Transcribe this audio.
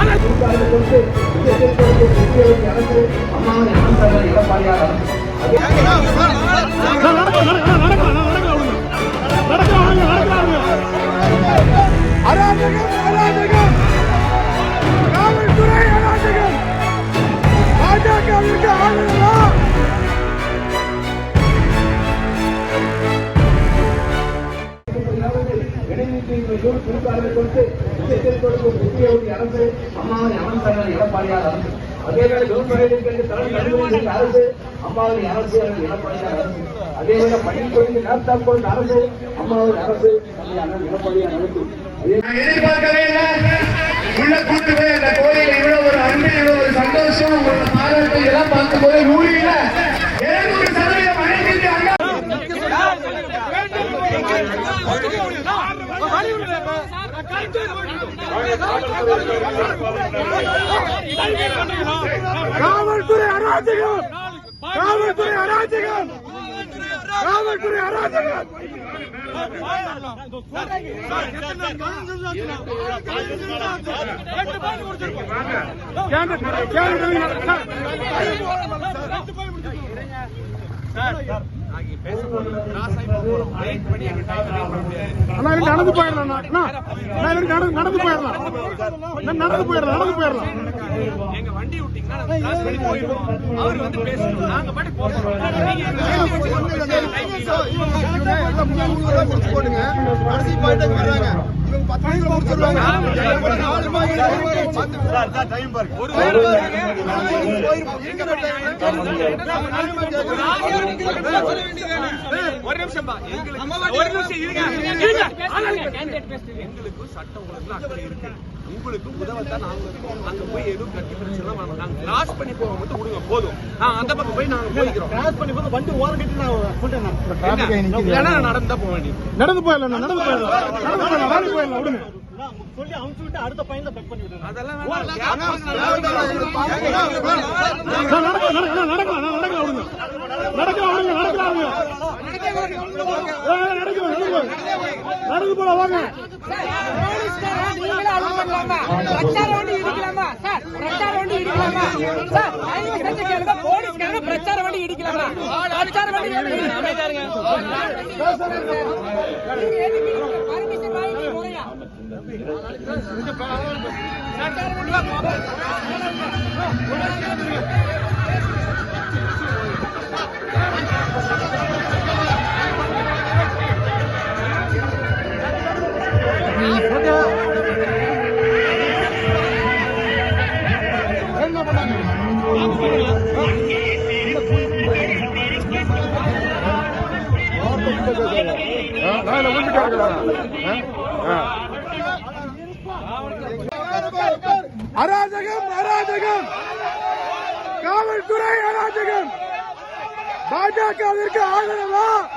அராஜகம் இடைநீக்கம் குறிப்பாளரை கொண்டு விஜயத்தில் கொடுக்கும் முக்கிய அரசு அம்மாவின் அமைச்சர்கள் எடப்பாடியார் அரசு அதேவேளை விவசாயிகளுக்கு தலைமை அரசு அம்மாவின் அரசு எடப்பாடியார் அரசு அதேவேளை பள்ளிக்குழந்தை லேப்டாப் கொண்ட அரசு அம்மாவின் அரசு எடப்பாடியார் அரசு எதிர்பார்க்கவே இல்லை. உள்ள கூட்டு போய் அந்த இவ்வளவு ஒரு அன்பு இவ்வளவு ஒரு சந்தோஷம் உங்களோட பாராட்டு இதெல்லாம் பார்க்கும்போது காவல்துறை அராஜகம்! காவல்துறை அராஜகம்! காவல்துறை அராஜகம்! சார். அண்ணா இவரு நடந்து போயிடலாம் இவரு நடந்து நடந்து போயிடலாம் அண்ணா, நடந்து போயிடலாம் நடந்து போயிடலாம் எங்க வண்டி விட்டீங்கன்னா நாங்க ஒரு நிமிஷம். எங்களுக்கு ஒரு நிமிஷம் இருங்க. எங்களுக்கு சட்ட ஒழுங்குல அக்கறை இருக்கு. உங்களுக்கு உதவத்தான் நாங்க இருக்கோம் அங்க போய் எதுவும் கட்டி பிரச்சனை வேணாம் நாங்க கிராஸ் பண்ணி போக மட்டும் விடுங்க. போதும். நான் அந்த பக்கம் போய் நாங்க போய்க்கிறோம். கிராஸ் பண்ணி போது வண்டி ஓரம் கட்டி நான். நடந்தா போக வேண்டியது. நடந்து போயிடலாம். நடந்து போயிடலாம். நடந்து போயிடலாம். நடந்து போயிடலாம் விடுங்க. அதெல்லாம் வேணாம். அண்ணா, நடக்கலாம் நடக்கலாம் நடக்கலாம் அண்ணா, நடக்கலாம் விடுங்க. நடக்கலாம் விடுங்க. நடக்கலாம் விடுங்க ஆ, நடந்து போலாம் வாங்க? பிரச்சார வண்டி இடிக்கலாமா? சார், பிரச்சார வண்டி இடிக்கலாமா? சார், தயவு செஞ்சு கேளுங்க, போலீஸ்காரங்க பிரச்சார வண்டி இடிக்கலாமா? பிரச்சார வண்டி இடிக்கலாமா? நீங்க எதுக்கு இடிக்கல? permission வாங்கிட்டு முறையா? அராஜகம் அராஜகம். காவல்துறை அராஜகம். பாஜகவிற்கு ஆதரவா?